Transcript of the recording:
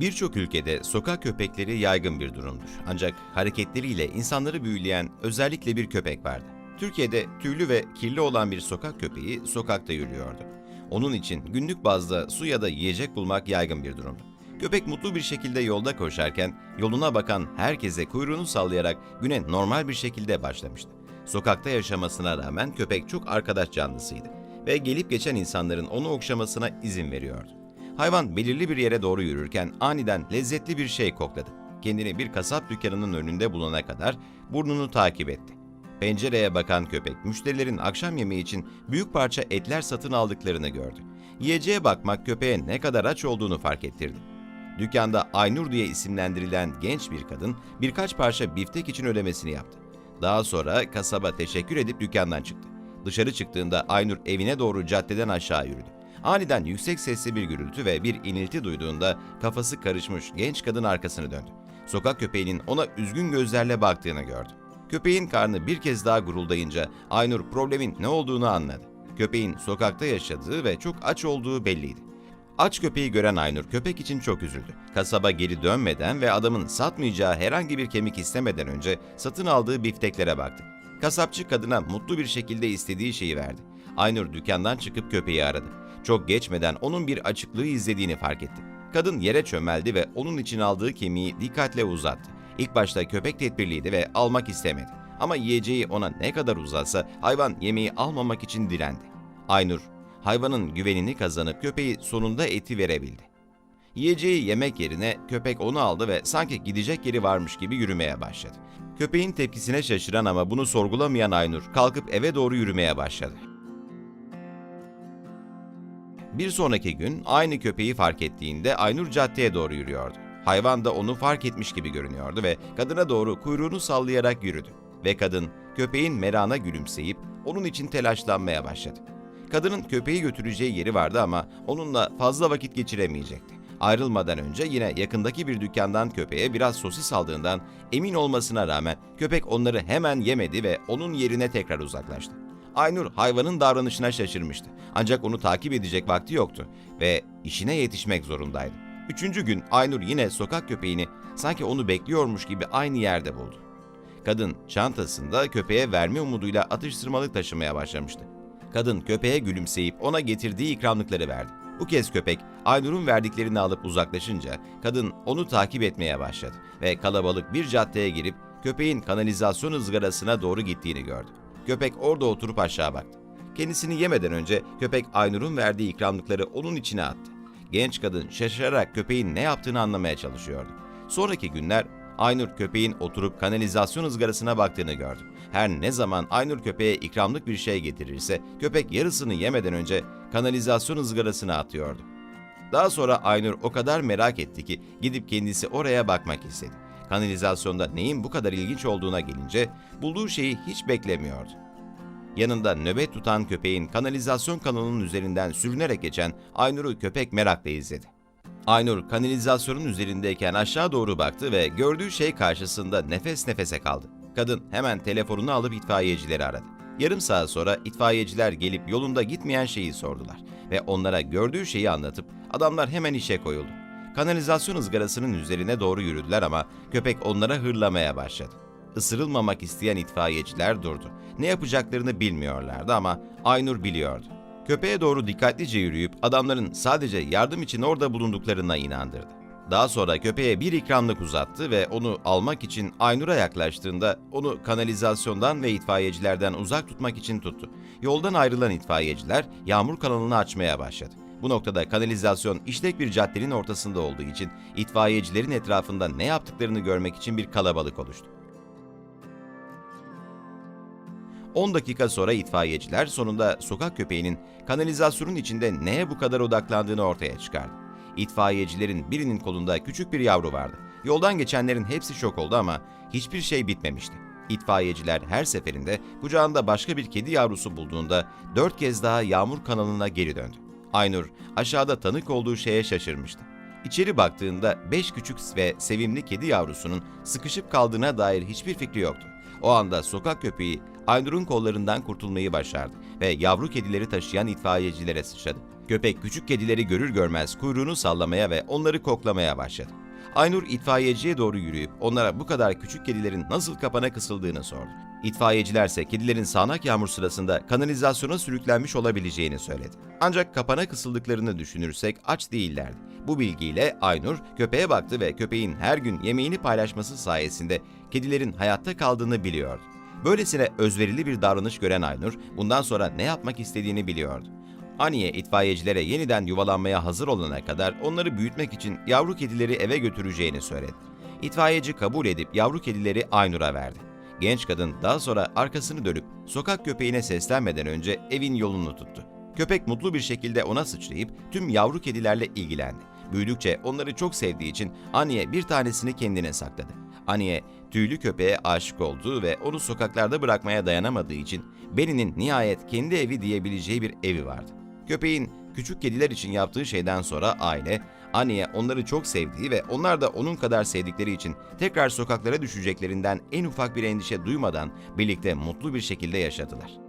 Birçok ülkede sokak köpekleri yaygın bir durumdur. Ancak hareketleriyle insanları büyüleyen özellikle bir köpek vardı. Türkiye'de tüylü ve kirli olan bir sokak köpeği sokakta yürüyordu. Onun için günlük bazda su ya da yiyecek bulmak yaygın bir durumdu. Köpek mutlu bir şekilde yolda koşarken yoluna bakan herkese kuyruğunu sallayarak güne normal bir şekilde başlamıştı. Sokakta yaşamasına rağmen köpek çok arkadaş canlısıydı ve gelip geçen insanların onu okşamasına izin veriyordu. Hayvan belirli bir yere doğru yürürken aniden lezzetli bir şey kokladı. Kendini bir kasap dükkanının önünde bulana kadar burnunu takip etti. Pencereye bakan köpek müşterilerin akşam yemeği için büyük parça etler satın aldıklarını gördü. Yiyeceğe bakmak köpeğe ne kadar aç olduğunu fark ettirdi. Dükkanda Aynur diye isimlendirilen genç bir kadın birkaç parça biftek için ödemesini yaptı. Daha sonra kasaba teşekkür edip dükkandan çıktı. Dışarı çıktığında Aynur evine doğru caddeden aşağı yürüdü. Aniden yüksek sesli bir gürültü ve bir inilti duyduğunda kafası karışmış genç kadın arkasını döndü. Sokak köpeğinin ona üzgün gözlerle baktığını gördü. Köpeğin karnı bir kez daha guruldayınca Aynur problemin ne olduğunu anladı. Köpeğin sokakta yaşadığı ve çok aç olduğu belliydi. Aç köpeği gören Aynur köpek için çok üzüldü. Kasaba geri dönmeden ve adamın satmayacağı herhangi bir kemik istemeden önce satın aldığı bifteklere baktı. Kasapçı kadına mutlu bir şekilde istediği şeyi verdi. Aynur dükkandan çıkıp köpeği aradı. Çok geçmeden onun bir açıklığı izlediğini fark etti. Kadın yere çömeldi ve onun için aldığı kemiği dikkatle uzattı. İlk başta köpek tedbirliydi ve almak istemedi. Ama yiyeceği ona ne kadar uzatsa hayvan yemeği almamak için direndi. Aynur, hayvanın güvenini kazanıp köpeği sonunda eti verebildi. Yiyeceği yemek yerine köpek onu aldı ve sanki gidecek yeri varmış gibi yürümeye başladı. Köpeğin tepkisine şaşıran ama bunu sorgulamayan Aynur kalkıp eve doğru yürümeye başladı. Bir sonraki gün aynı köpeği fark ettiğinde Aynur caddeye doğru yürüyordu. Hayvan da onu fark etmiş gibi görünüyordu ve kadına doğru kuyruğunu sallayarak yürüdü. Ve kadın köpeğin merana gülümseyip onun için telaşlanmaya başladı. Kadının köpeği götüreceği yeri vardı ama onunla fazla vakit geçiremeyecekti. Ayrılmadan önce yine yakındaki bir dükkandan köpeğe biraz sosis aldığından emin olmasına rağmen köpek onları hemen yemedi ve onun yerine tekrar uzaklaştı. Aynur hayvanın davranışına şaşırmıştı. Ancak onu takip edecek vakti yoktu ve işine yetişmek zorundaydı. Üçüncü gün Aynur yine sokak köpeğini sanki onu bekliyormuş gibi aynı yerde buldu. Kadın çantasında köpeğe verme umuduyla atıştırmalık taşımaya başlamıştı. Kadın köpeğe gülümseyip ona getirdiği ikramlıkları verdi. Bu kez köpek Aynur'un verdiklerini alıp uzaklaşınca kadın onu takip etmeye başladı ve kalabalık bir caddeye girip köpeğin kanalizasyon ızgarasına doğru gittiğini gördü. Köpek orada oturup aşağı baktı. Kendisini yemeden önce köpek Aynur'un verdiği ikramlıkları onun içine attı. Genç kadın şaşırarak köpeğin ne yaptığını anlamaya çalışıyordu. Sonraki günler Aynur köpeğin oturup kanalizasyon ızgarasına baktığını gördü. Her ne zaman Aynur köpeğe ikramlık bir şey getirirse köpek yarısını yemeden önce kanalizasyon ızgarasına atıyordu. Daha sonra Aynur o kadar merak etti ki gidip kendisi oraya bakmak istedi. Kanalizasyonda neyin bu kadar ilginç olduğuna gelince bulduğu şeyi hiç beklemiyordu. Yanında nöbet tutan köpeğin kanalizasyon kanalının üzerinden sürünerek geçen Aynur'u köpek merakla izledi. Aynur kanalizasyonun üzerindeyken aşağı doğru baktı ve gördüğü şey karşısında nefes nefese kaldı. Kadın hemen telefonunu alıp itfaiyecileri aradı. Yarım saat sonra itfaiyeciler gelip yolunda gitmeyen şeyi sordular ve onlara gördüğü şeyi anlatıp adamlar hemen işe koyuldu. Kanalizasyon ızgarasının üzerine doğru yürüdüler ama köpek onlara hırlamaya başladı. Isırılmamak isteyen itfaiyeciler durdu. Ne yapacaklarını bilmiyorlardı ama Aynur biliyordu. Köpeğe doğru dikkatlice yürüyüp adamların sadece yardım için orada bulunduklarına inandırdı. Daha sonra köpeğe bir ikramlık uzattı ve onu almak için Aynur'a yaklaştığında onu kanalizasyondan ve itfaiyecilerden uzak tutmak için tuttu. Yoldan ayrılan itfaiyeciler yağmur kanalını açmaya başladı. Bu noktada kanalizasyon işlek bir caddenin ortasında olduğu için itfaiyecilerin etrafında ne yaptıklarını görmek için bir kalabalık oluştu. 10 dakika sonra itfaiyeciler sonunda sokak köpeğinin kanalizasyonun içinde neye bu kadar odaklandığını ortaya çıkardı. İtfaiyecilerin birinin kolunda küçük bir yavru vardı. Yoldan geçenlerin hepsi şok oldu ama hiçbir şey bitmemişti. İtfaiyeciler her seferinde kucağında başka bir kedi yavrusu bulduğunda dört kez daha yağmur kanalına geri döndü. Aynur aşağıda tanık olduğu şeye şaşırmıştı. İçeri baktığında beş küçük ve sevimli kedi yavrusunun sıkışıp kaldığına dair hiçbir fikri yoktu. O anda sokak köpeği Aynur'un kollarından kurtulmayı başardı ve yavru kedileri taşıyan itfaiyecilere sıçradı. Köpek küçük kedileri görür görmez kuyruğunu sallamaya ve onları koklamaya başladı. Aynur itfaiyeciye doğru yürüyüp onlara bu kadar küçük kedilerin nasıl kapana kısıldığını sordu. İtfaiyecilerse kedilerin sağanak yağmur sırasında kanalizasyona sürüklenmiş olabileceğini söyledi. Ancak kapana kısıldıklarını düşünürsek aç değillerdi. Bu bilgiyle Aynur köpeğe baktı ve köpeğin her gün yemeğini paylaşması sayesinde kedilerin hayatta kaldığını biliyordu. Böylesine özverili bir davranış gören Aynur bundan sonra ne yapmak istediğini biliyordu. Aniye itfaiyecilere yeniden yuvalanmaya hazır olana kadar onları büyütmek için yavru kedileri eve götüreceğini söyledi. İtfaiyeci kabul edip yavru kedileri Aynur'a verdi. Genç kadın daha sonra arkasını dönüp sokak köpeğine seslenmeden önce evin yolunu tuttu. Köpek mutlu bir şekilde ona sıçrayıp tüm yavru kedilerle ilgilendi. Büyüdükçe onları çok sevdiği için Aniye bir tanesini kendine sakladı. Aniye tüylü köpeğe aşık olduğu ve onu sokaklarda bırakmaya dayanamadığı için Benny'nin nihayet kendi evi diyebileceği bir evi vardı. Köpeğin küçük kediler için yaptığı şeyden sonra aile, Aniye onları çok sevdiği ve onlar da onun kadar sevdikleri için tekrar sokaklara düşeceklerinden en ufak bir endişe duymadan birlikte mutlu bir şekilde yaşadılar.